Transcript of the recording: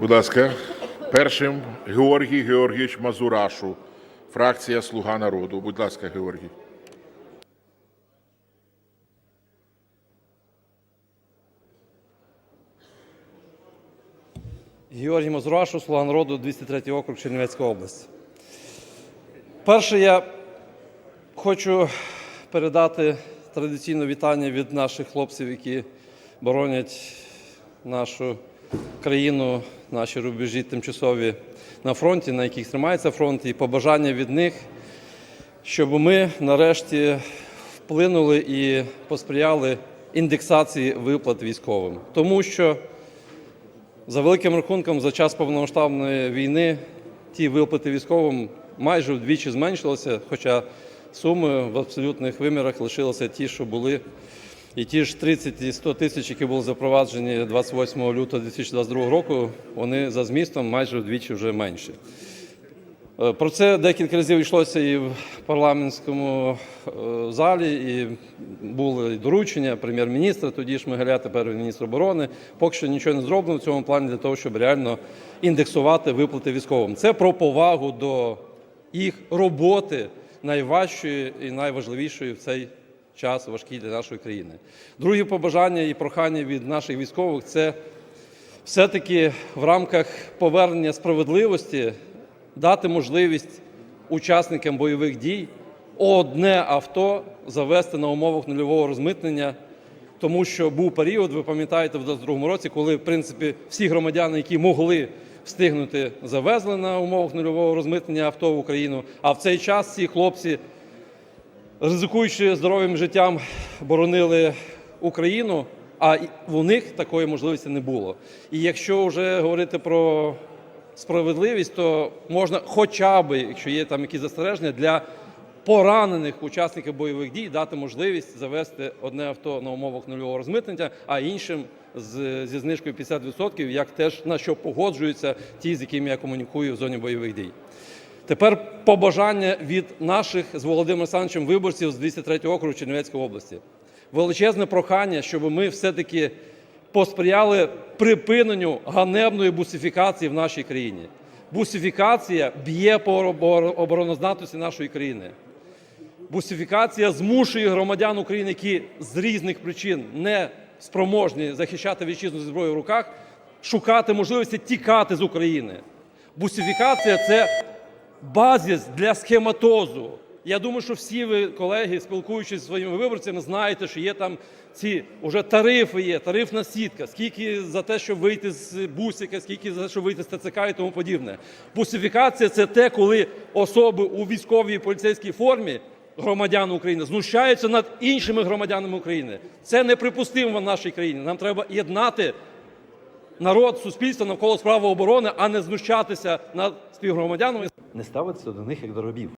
Будь ласка, першим Георгій Георгійович Мазурашу, фракція Слуга народу. Будь ласка, Георгій. Георгій Мазурашу, Слуга народу, 203 округ, Чернівецька область. Перше, я хочу передати традиційне вітання від наших хлопців, які боронять нашу країну, наші рубежі тимчасові на фронті, на яких тримається фронт, і побажання від них, щоб ми нарешті вплинули і посприяли індексації виплат військовим. Тому що за великим рахунком, за час повномасштабної війни ті виплати військовим майже вдвічі зменшилися, хоча суми в абсолютних вимірах лишилися ті, що були. І ті ж 30 і 100 тисяч, які були запроваджені 28 лютого 2022 року, вони за змістом майже вдвічі вже менші. Е, Про це декілька разів йшлося і в парламентському е, залі, і були доручення прем'єр-міністра, тоді Шмигаля, тепер міністр оборони. Поки що нічого не зроблено в цьому плані для того, щоб реально індексувати виплати військовим. Це про повагу до їх роботи найважчої і найважливішої в цей час важкий для нашої країни. Друге побажання і прохання від наших військових це все-таки в рамках повернення справедливості дати можливість учасникам бойових дій одне авто завести на умовах нульового розмитнення. Тому що був період, ви пам'ятаєте, в 2022 році, коли в принципі всі громадяни, які могли встигнути, завезли на умовах нульового розмитнення авто в Україну. А в цей час ці хлопці ризикуючи здоров'ям життям, боронили Україну, а у них такої можливості не було. І якщо вже говорити про справедливість, то можна хоча б, якщо є там якісь застереження, для поранених учасників бойових дій дати можливість завести одне авто на умовах нульового розмитнення, а іншим з, зі знижкою 50%, як теж на що погоджуються ті, з якими я комунікую в зоні бойових дій. Тепер побажання від наших з Володимиром Олександровичем виборців з 203 округу Чернівецької області. Величезне прохання, щоб ми все-таки посприяли припиненню ганебної бусифікації в нашій країні. Бусифікація б'є по обор- обороноздатності нашої країни. Бусифікація змушує громадян України, які з різних причин не спроможні захищати вітчизну зі зброєю в руках, шукати можливості тікати з України. Бусифікація це базис для схематозу. Я думаю, що всі ви, колеги, спілкуючись зі своїми виборцями, знаєте, що є там ці вже тарифи є, тарифна сітка, скільки за те, щоб вийти з бусика, скільки за те, щоб вийти з ТЦК і тому подібне. Бусифікація це те, коли особи у військовій поліцейській формі громадян України знущаються над іншими громадянами України. Це неприпустимо в нашій країні. Нам треба єднати народ, суспільство навколо справи оборони, а не знущатися над співгромадянами. Не ставитися до них як до рабів.